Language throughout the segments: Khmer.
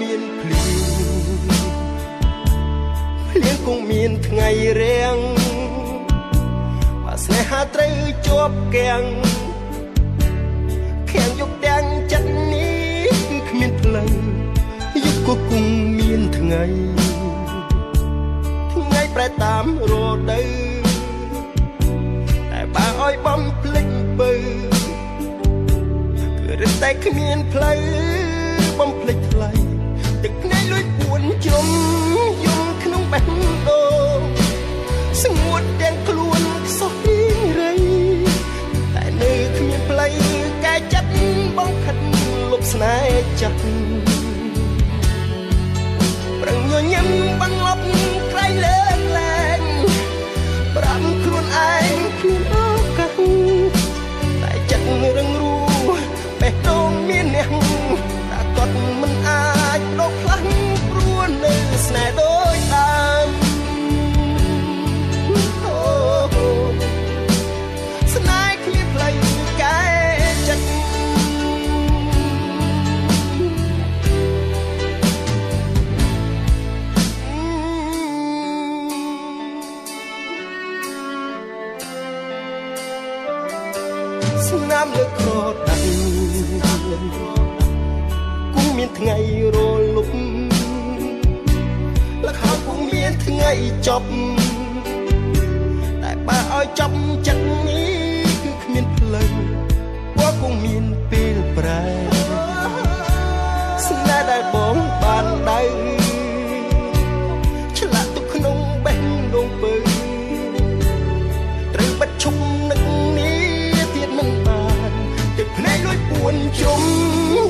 មេឃគង់មានភ្លៀងភ្លៀងគង់មានថ្ងៃរាំងបើស្នេហាត្រូវជាប់គាំងខាំងយកទាំងចិត្តនេះគឺគ្មានផ្លូវយកក៏គង់មានថ្ងៃថ្ងៃប្រែតាមរដូវតែបើឲ្យបំភ្លេចបើគឺរឹតតែគ្មានផ្លូវបំភ្លេច ស្នាមលើក្រដៃគង់មានថ្ងៃរលប់លខោគង់មានថ្ងៃចប់តែបើឲ្យចប់ចិត្តនេះ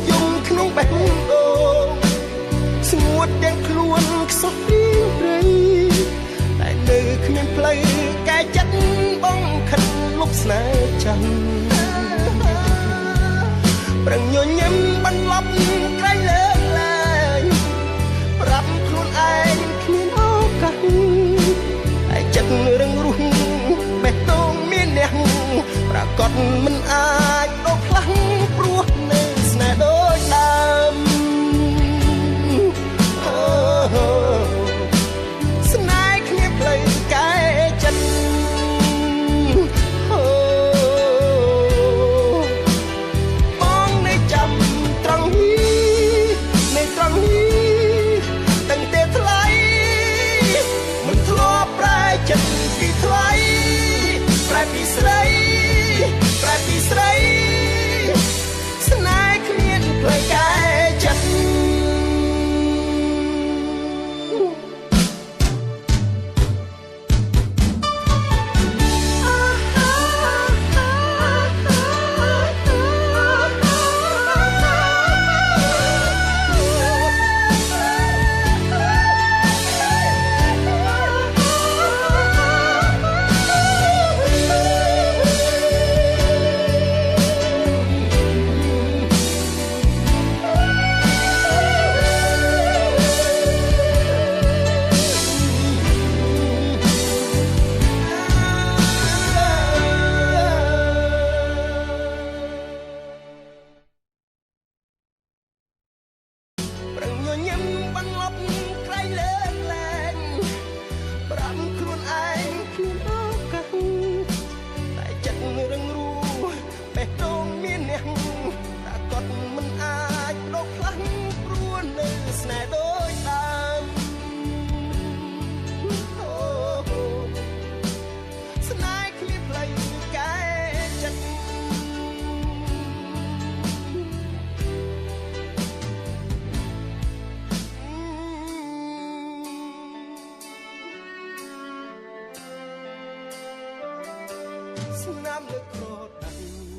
យំក្នុងបេះដូងស្ងួតទាំងខ្លួនខ្សោះពីព្រៃតែនៅគ្មានផ្លូវកែចិត្តបងខិតលុបស្នេហ៍ចាំប្រឹងញញឹមបន្លប់ក្រៃលើកលែងប្រាប់ខ្លួនឯងគ្មានឱកាសតែចិត្តរឹងរូសបេះដូងមានអ្នកប្រកាសមិនអា ស្នាមលើក្រដៃ